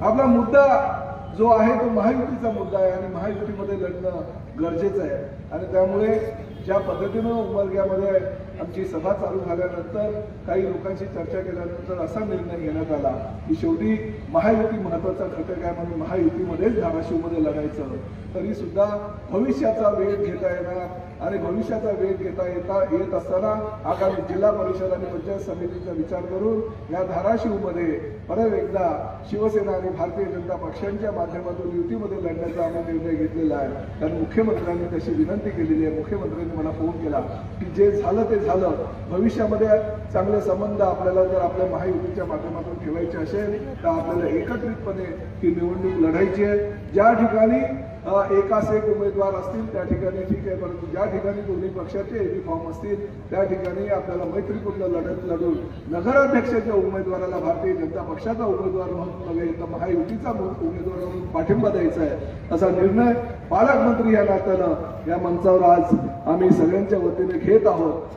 आपला मुद्दा जो आहे तो महायुतीचा मुद्दा आहे आणि महायुतीमध्ये लढणं गरजेचं आहे. आणि त्यामुळे ज्या पद्धतीनं उमरग्यामध्ये आमची सभा चालू झाल्यानंतर काही लोकांशी चर्चा केल्यानंतर असा निर्णय घेण्यात आला की शेवटी महायुती महत्त्वाचा घटक आहे म्हणून महायुतीमध्येच धाराशिवमध्ये लढायचं. तरी सुद्धा भविष्याचा वेग घेता येणार आणि भविष्याचा वेग घेता येता येत असताना आगामी जिल्हा परिषद आणि पंचायत समितीचा विचार करून या धाराशिवमध्ये परत एकदा शिवसेना आणि भारतीय जनता पक्षांच्या माध्यमातून युतीमध्ये लढण्याचा आम्ही निर्णय घेतलेला आहे. कारण मुख्यमंत्र्यांनी तशी विनंती केलेली आहे. मुख्यमंत्र्यांनी मला फोन केला की जे झालं ते झालं. भविष्यामध्ये चांगले संबंध आपल्याला जर आपल्या महायुतीच्या माध्यमातून ठेवायचे असेल तर आपल्याला एकत्रितपणे ही निवडणूक लढायची आहे. ज्या ठिकाणी एकास एक उमेदवार असतील त्या ठिकाणी ठीक आहे परंतु ज्या ठिकाणी दोन्ही पक्षाचे युनिफॉर्म फॉर्म असतील त्या ठिकाणी आपल्याला मैत्रीपूर्ण लढत लढून नगराध्यक्षाच्या उमेदवाराला भारतीय जनता पक्षाचा उमेदवार म्हणून नव्हे तर महायुतीचा उमेदवार म्हणून पाठिंबा द्यायचा आहे. असा निर्णय पालकमंत्री या नात्यानं या मंचावर आज आम्ही सगळ्यांच्या वतीने घेत आहोत.